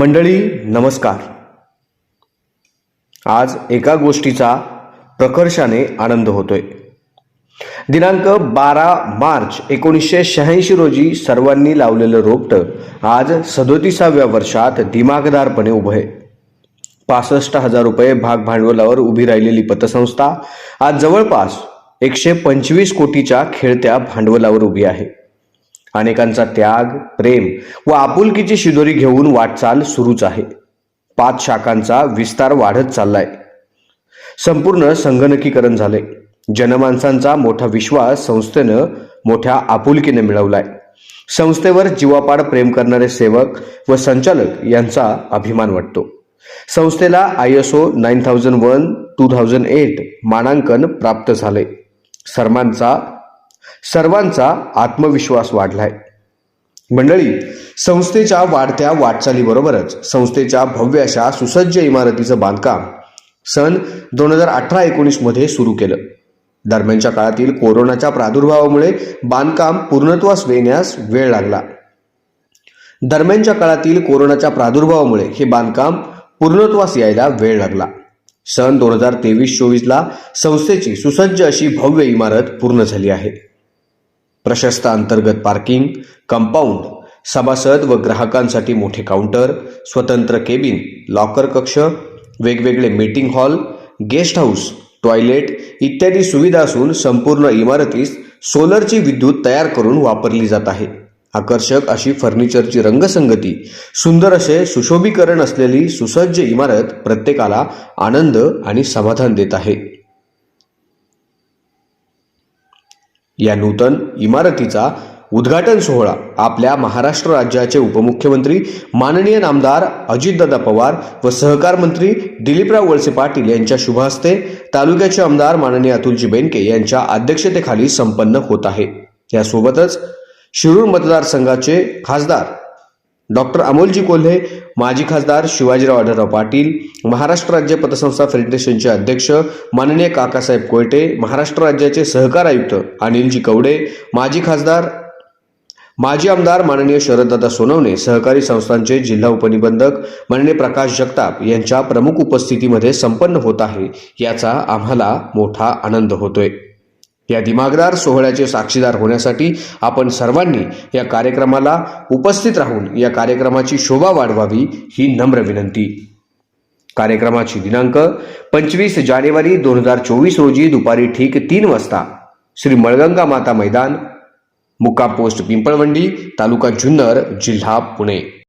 मंडळी नमस्कार. आज एका गोष्टीचा प्रकर्षाने आनंद होतोय. दिनांक बारा मार्च एकोणीसशे शहाऐंशी रोजी सर्वांनी लावलेलं रोपटं आज सदोतीसाव्या वर्षात दिमागदारपणे उभं आहे. पासष्ट हजार रुपये भाग भांडवलावर उभी राहिलेली पतसंस्था आज जवळपास एकशे पंचवीस कोटीच्या खेळत्या भांडवलावर उभी आहे. अनेकांचा त्याग प्रेम व आपुलकीची शिदोरी घेऊन वाटचाल सुरूच आहे. पाच शाखांचा विस्तार वाढत चाललाय. संपूर्ण संगणकीकरण झाले जनमानसांचा मोठा विश्वास संस्थेनं मोठ्या आपुलकीने मिळवलाय. संस्थेवर जीवापाड प्रेम करणारे सेवक व संचालक यांचा अभिमान वाटतो. संस्थेला I S O nine thousand one two thousand eight मानांकन प्राप्त झाले सर्वांचा सर्वांचा आत्मविश्वास वाढलाय. मंडळी संस्थेच्या वाढत्या वाटचालीबरोबरच संस्थेच्या भव्य अशा सुसज्ज इमारतीचं बांधकाम सन दोन हजार अठरा एकोणीसमध्ये सुरू केलं. दरम्यानच्या काळातील कोरोनाच्या प्रादुर्भावामुळे बांधकाम पूर्णत्वास येण्यास वेळ लागला. दरम्यानच्या काळातील कोरोनाच्या प्रादुर्भावामुळे हे बांधकाम पूर्णत्वास यायला वेळ लागला. सन दोन हजार तेवीस चोवीसला संस्थेची सुसज्ज अशी भव्य इमारत पूर्ण झाली आहे. प्रशस्त अंतर्गत पार्किंग कंपाऊंड सभासद व ग्राहकांसाठी मोठे काउंटर स्वतंत्र केबिन लॉकर कक्ष वेगवेगळे meeting hall guest house toilet इत्यादी सुविधा असून संपूर्ण इमारतीस सोलरची विद्युत तयार करून वापरली जात आहे. आकर्षक अशी फर्निचरची रंगसंगती सुंदर असे सुशोभीकरण असलेली सुसज्ज इमारत प्रत्येकाला आनंद आणि समाधान देत आहे. या नूतन इमारतीचा उद्घाटन सोहळा आपल्या महाराष्ट्र राज्याचे उपमुख्यमंत्री माननीय नामदार अजितदादा पवार व सहकार मंत्री दिलीपराव वळसे पाटील यांच्या शुभ हस्ते तालुक्याचे आमदार माननीय अतुलजी बेनके यांच्या अध्यक्षतेखाली संपन्न होत आहे. यासोबतच शिरूर मतदारसंघाचे खासदार डॉक्टर अमोलजी कोल्हे माजी खासदार शिवाजीराव आढळराव पाटील महाराष्ट्र राज्य पतसंस्था फेडरेशनचे अध्यक्ष माननीय काकासाहेब कोयटे महाराष्ट्र राज्याचे सहकार आयुक्त अनिलजी कवडे माजी खासदार माजी आमदार माननीय शरददादा सोनवणे सहकारी संस्थांचे जिल्हा उपनिबंधक माननीय प्रकाश जगताप यांच्या प्रमुख उपस्थितीमध्ये संपन्न होत आहे. याचा आम्हाला मोठा आनंद होतोय. या दिमागदार सोहळ्याचे साक्षीदार होण्यासाठी आपण सर्वांनी या कार्यक्रमाला उपस्थित राहून या कार्यक्रमाची शोभा वाढवावी ही नम्र विनंती. कार्यक्रमाची दिनांक पंचवीस जानेवारी दोन हजार चोवीस रोजी दुपारी ठीक तीन वाजता श्री मळगंगा माता मैदान मुक्का पोस्ट पिंपळवंडी तालुका जुन्नर जिल्हा पुणे.